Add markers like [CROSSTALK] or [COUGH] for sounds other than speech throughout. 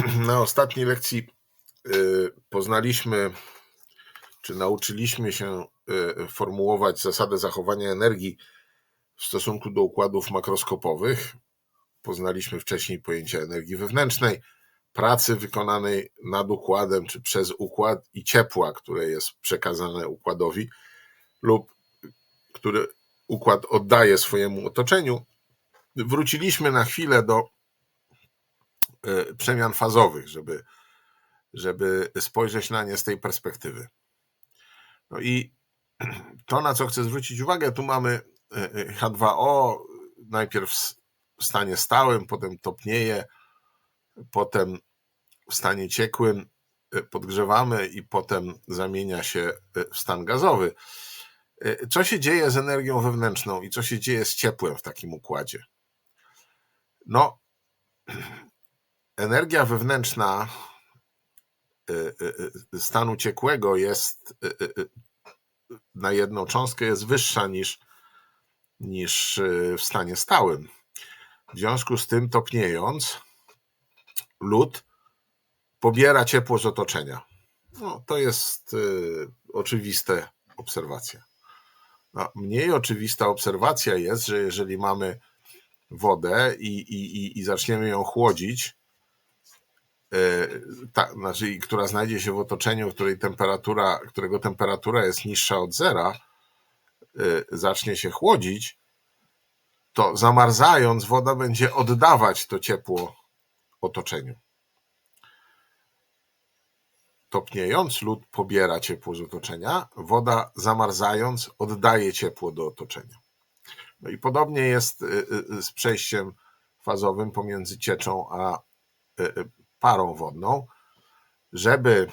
[CLEARS THROAT] na ostatniej lekcji y, poznaliśmy, czy nauczyliśmy się y, formułować zasadę zachowania energii w stosunku do układów makroskopowych. Poznaliśmy wcześniej pojęcie energii wewnętrznej, pracy wykonanej nad układem, czy przez układ i ciepła, które jest przekazane układowi, lub który układ oddaje swojemu otoczeniu. Wróciliśmy na chwilę do przemian fazowych, żeby, żeby spojrzeć na nie z tej perspektywy. No i [CLEARS THROAT] to, na co chcę zwrócić uwagę, tu mamy H2O, najpierw w stanie stałym, potem topnieje, potem w stanie ciekłym podgrzewamy i potem zamienia się w stan gazowy. Co się dzieje z energią wewnętrzną i co się dzieje z ciepłem w takim układzie? No, [CLEARS THROAT] energia wewnętrzna stanu ciekłego jest na jedną cząstkę jest wyższa niż, niż w stanie stałym. W związku z tym, topniejąc, lód pobiera ciepło z otoczenia. No, to jest y, oczywista obserwacja. No, mniej oczywista obserwacja jest, że jeżeli mamy wodę i, i, i zaczniemy ją chłodzić, y, ta, znaczy, która znajdzie się w otoczeniu, której temperatura, którego temperatura jest niższa od zera, y, zacznie się chłodzić, to zamarzając, woda będzie oddawać to ciepło otoczeniu. Topniejąc, lód pobiera ciepło z otoczenia, woda zamarzając oddaje ciepło do otoczenia. No i podobnie jest y, z przejściem fazowym pomiędzy cieczą a parą wodną. Żeby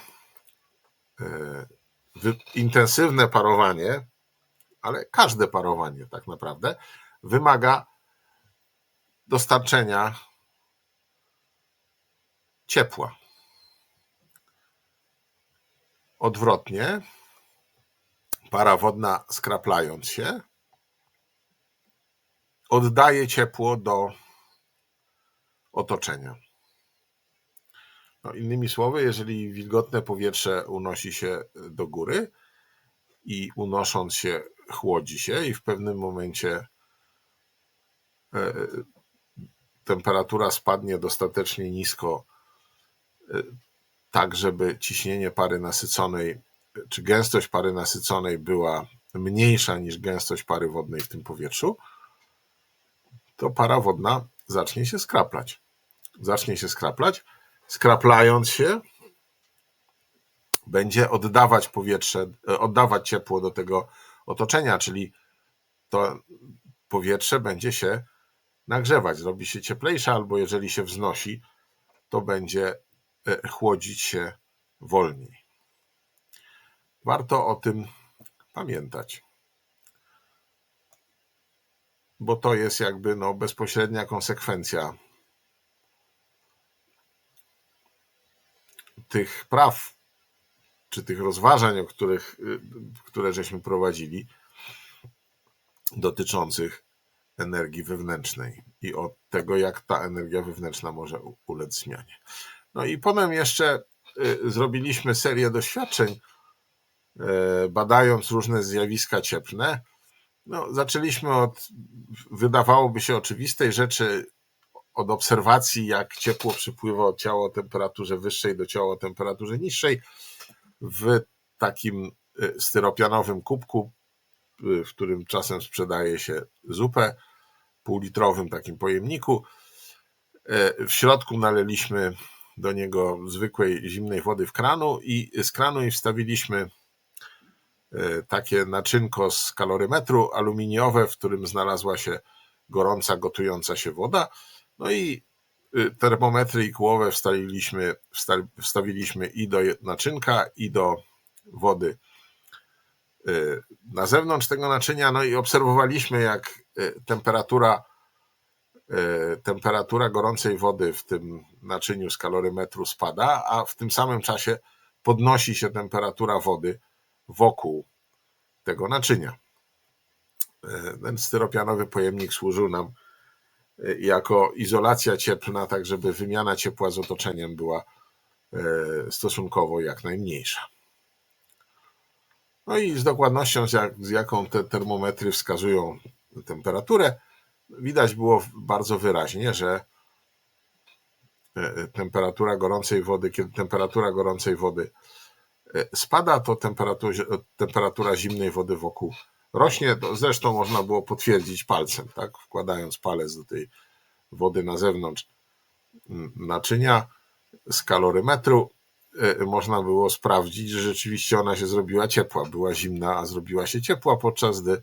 intensywne parowanie, ale każde parowanie tak naprawdę, wymaga dostarczenia ciepła. Odwrotnie, para wodna skraplając się, oddaje ciepło do otoczenia. No, innymi słowy, jeżeli wilgotne powietrze unosi się do góry i unosząc się chłodzi się i w pewnym momencie e, temperatura spadnie dostatecznie nisko, e, tak żeby ciśnienie pary nasyconej, czy gęstość pary nasyconej była mniejsza niż gęstość pary wodnej w tym powietrzu, to para wodna zacznie się skraplać. Zacznie się skraplać. Skraplając się, będzie oddawać powietrze, e, oddawać ciepło do tego otoczenia, czyli to powietrze będzie się nagrzewać, zrobi się cieplejsze, albo jeżeli się wznosi, to będzie e, chłodzić się wolniej. Warto o tym pamiętać, bo to jest jakby no, bezpośrednia konsekwencja tych praw, czy tych rozważań, o których, y, które żeśmy prowadzili, dotyczących energii wewnętrznej i od tego, jak ta energia wewnętrzna może ulec zmianie. No i potem jeszcze y, zrobiliśmy serię doświadczeń, y, badając różne zjawiska cieplne. No, zaczęliśmy od, wydawałoby się oczywistej rzeczy, od obserwacji, jak ciepło przypływa od ciała o temperaturze wyższej do ciała o temperaturze niższej w takim y, styropianowym kubku, w którym czasem sprzedaje się zupę półlitrowym takim pojemniku. E, w środku naleliśmy do niego zwykłej zimnej wody w kranu i z kranu i wstawiliśmy takie naczynko z kalorymetru aluminiowe, w którym znalazła się gorąca, gotująca się woda. No i y, termometry i kłowe wstawiliśmy, wstawiliśmy i do naczynka, i do wody y, na zewnątrz tego naczynia, no i obserwowaliśmy, jak y, temperatura, temperatura gorącej wody w tym naczyniu z kalorymetru spada, a w tym samym czasie podnosi się temperatura wody wokół tego naczynia. Ten styropianowy pojemnik służył nam jako izolacja cieplna, tak żeby wymiana ciepła z otoczeniem była y, stosunkowo jak najmniejsza. No i z dokładnością, z, jak, z jaką te termometry wskazują temperaturę, widać było bardzo wyraźnie, że y, temperatura gorącej wody, kiedy temperatura gorącej wody spada, to temperatura, temperatura zimnej wody wokół rośnie. Zresztą można było potwierdzić palcem, tak? Wkładając palec do tej wody na zewnątrz mm, naczynia z kalorymetru e, można było sprawdzić, że rzeczywiście ona się zrobiła ciepła. Była zimna, a zrobiła się ciepła, podczas gdy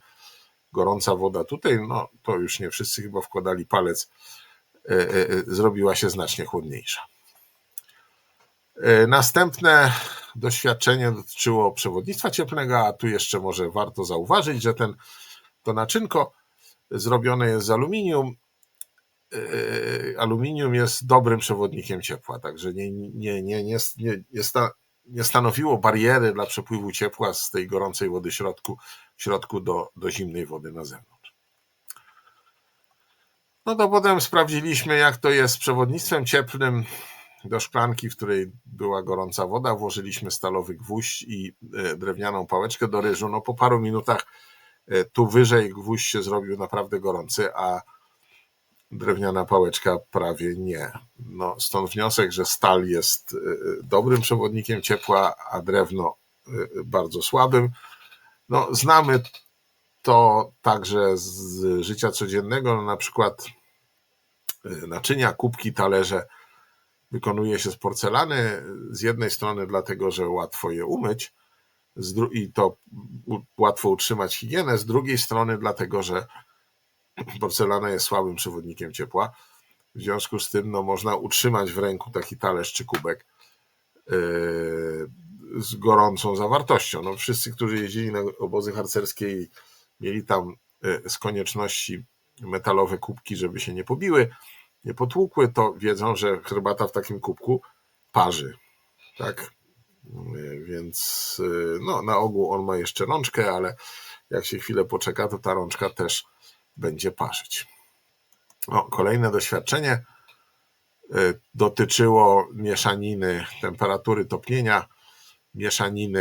gorąca woda tutaj, no to już nie wszyscy chyba wkładali palec, e, e, zrobiła się znacznie chłodniejsza. Następne doświadczenie dotyczyło przewodnictwa cieplnego, a tu jeszcze może warto zauważyć, że ten, to naczynko zrobione jest z aluminium. Yy, aluminium jest dobrym przewodnikiem ciepła, także nie, nie, nie, nie, nie, nie stanowiło bariery dla przepływu ciepła z tej gorącej wody w środku, środku do, do zimnej wody na zewnątrz. No to potem sprawdziliśmy, jak to jest z przewodnictwem cieplnym do szklanki, w której była gorąca woda, włożyliśmy stalowy gwóźdź i e, drewnianą pałeczkę do ryżu. No po paru minutach e, tu wyżej gwóźdź się zrobił naprawdę gorący, a drewniana pałeczka prawie nie. No, stąd wniosek, że stal jest e, dobrym przewodnikiem ciepła, a drewno bardzo słabym. No, znamy to także z życia codziennego, no, na przykład naczynia, kubki, talerze wykonuje się z porcelany, z jednej strony dlatego, że łatwo je umyć i to łatwo utrzymać higienę, z drugiej strony dlatego, że [CLEARS THROAT] porcelana jest słabym przewodnikiem ciepła. W związku z tym no, można utrzymać w ręku taki talerz czy kubek yy, z gorącą zawartością. No, wszyscy, którzy jeździli na obozy harcerskie i mieli tam yy, z konieczności metalowe kubki, żeby się nie pobiły, nie potłukły, to wiedzą, że herbata w takim kubku parzy. Tak? Więc no, na ogół on ma jeszcze rączkę, ale jak się chwilę poczeka, to ta rączka też będzie parzyć. O, kolejne doświadczenie y, dotyczyło mieszaniny temperatury topnienia, mieszaniny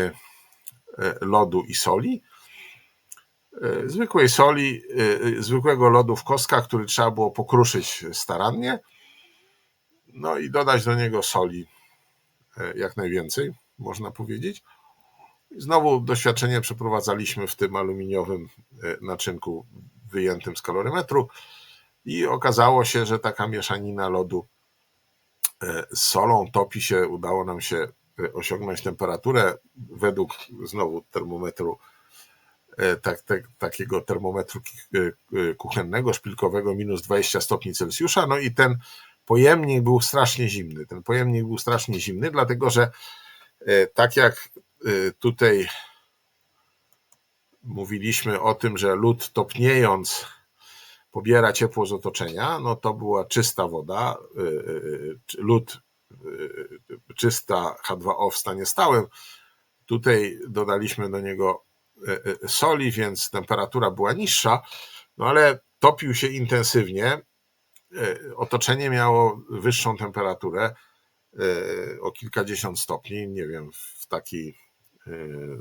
y, lodu i soli. E, zwykłej soli, e, zwykłego lodu w kostkach, który trzeba było pokruszyć starannie. No i dodać do niego soli e, jak najwięcej, można powiedzieć. Znowu doświadczenie przeprowadzaliśmy w tym aluminiowym naczynku wyjętym z kalorymetru i okazało się, że taka mieszanina lodu z solą topi się, udało nam się osiągnąć temperaturę według znowu termometru tak, tak, takiego termometru e, e, kuchennego, szpilkowego, minus 20 stopni Celsjusza. No i ten pojemnik był strasznie zimny. Ten pojemnik był strasznie zimny, dlatego że tak jak tutaj mówiliśmy o tym, że lód topniejąc pobiera ciepło z otoczenia, no to była czysta woda, lód czysta H2O w stanie stałym. Tutaj dodaliśmy do niego E, e, soli, więc temperatura była niższa, no ale topił się intensywnie. E, otoczenie miało wyższą temperaturę o kilkadziesiąt stopni. Nie wiem, w takiej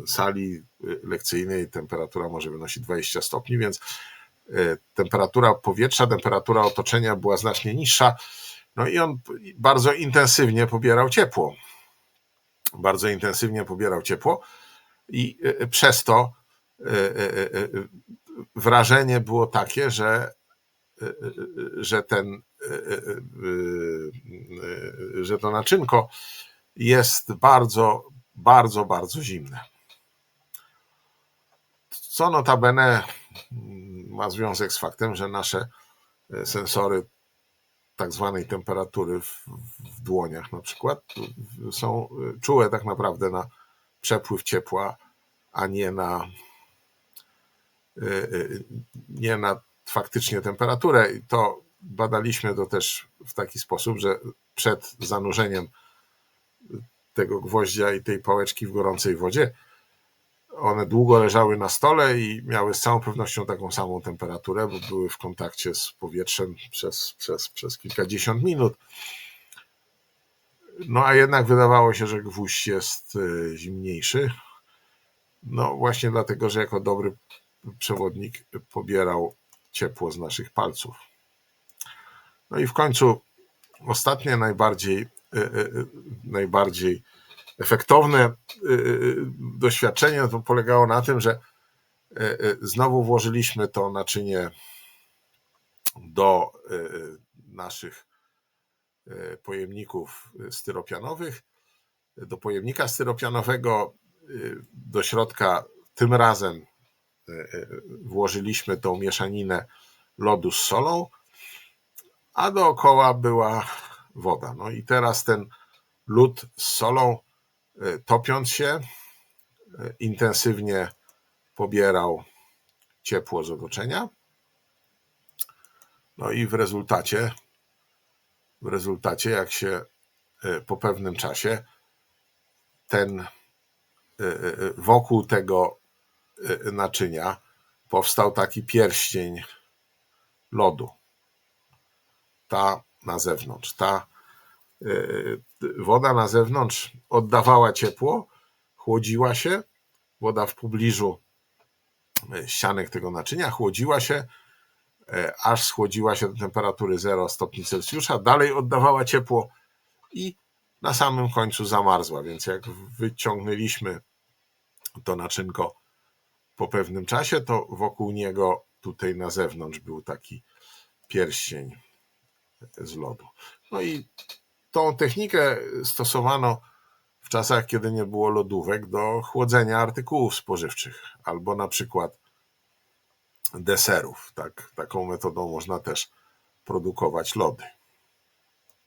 sali lekcyjnej temperatura może wynosić 20 stopni, więc temperatura powietrza, temperatura otoczenia była znacznie niższa. No i on bardzo intensywnie pobierał ciepło. Bardzo intensywnie pobierał ciepło i e, e, przez to e, wrażenie było takie, że, że ten, że to naczynko jest bardzo, bardzo, bardzo zimne. Co notabene ma związek z faktem, że nasze sensory tak zwanej temperatury w, w dłoniach na przykład są czułe tak naprawdę na przepływ ciepła, a nie na, y, y, nie na faktycznie temperaturę. I to badaliśmy to też w taki sposób, że przed zanurzeniem tego gwoździa i tej pałeczki w gorącej wodzie one długo leżały na stole i miały z całą pewnością taką samą temperaturę, bo były w kontakcie z powietrzem przez, przez, przez kilkadziesiąt minut. No a jednak wydawało się, że gwóźdź jest e, zimniejszy. No właśnie dlatego, że jako dobry przewodnik pobierał ciepło z naszych palców. No i w końcu ostatnie, najbardziej, e, e, najbardziej efektowne doświadczenie to polegało na tym, że znowu włożyliśmy to naczynie do naszych pojemników styropianowych. Do pojemnika styropianowego do środka tym razem włożyliśmy tą mieszaninę lodu z solą, a dookoła była woda. No i teraz ten lód z solą, topiąc się, intensywnie pobierał ciepło z otoczenia. No i w rezultacie, w rezultacie, jak się po pewnym czasie ten wokół tego naczynia powstał taki pierścień lodu. Ta na zewnątrz. Ta woda na zewnątrz oddawała ciepło, chłodziła się. Woda w pobliżu ścianek tego naczynia chłodziła się, aż schłodziła się do temperatury 0 stopni Celsjusza. Dalej oddawała ciepło i na samym końcu zamarzła. Więc jak wyciągnęliśmy to naczynko po pewnym czasie, to wokół niego tutaj na zewnątrz był taki pierścień z lodu. No i tą technikę stosowano w czasach, kiedy nie było lodówek, do chłodzenia artykułów spożywczych albo na przykład deserów. Tak, taką metodą można też produkować lody.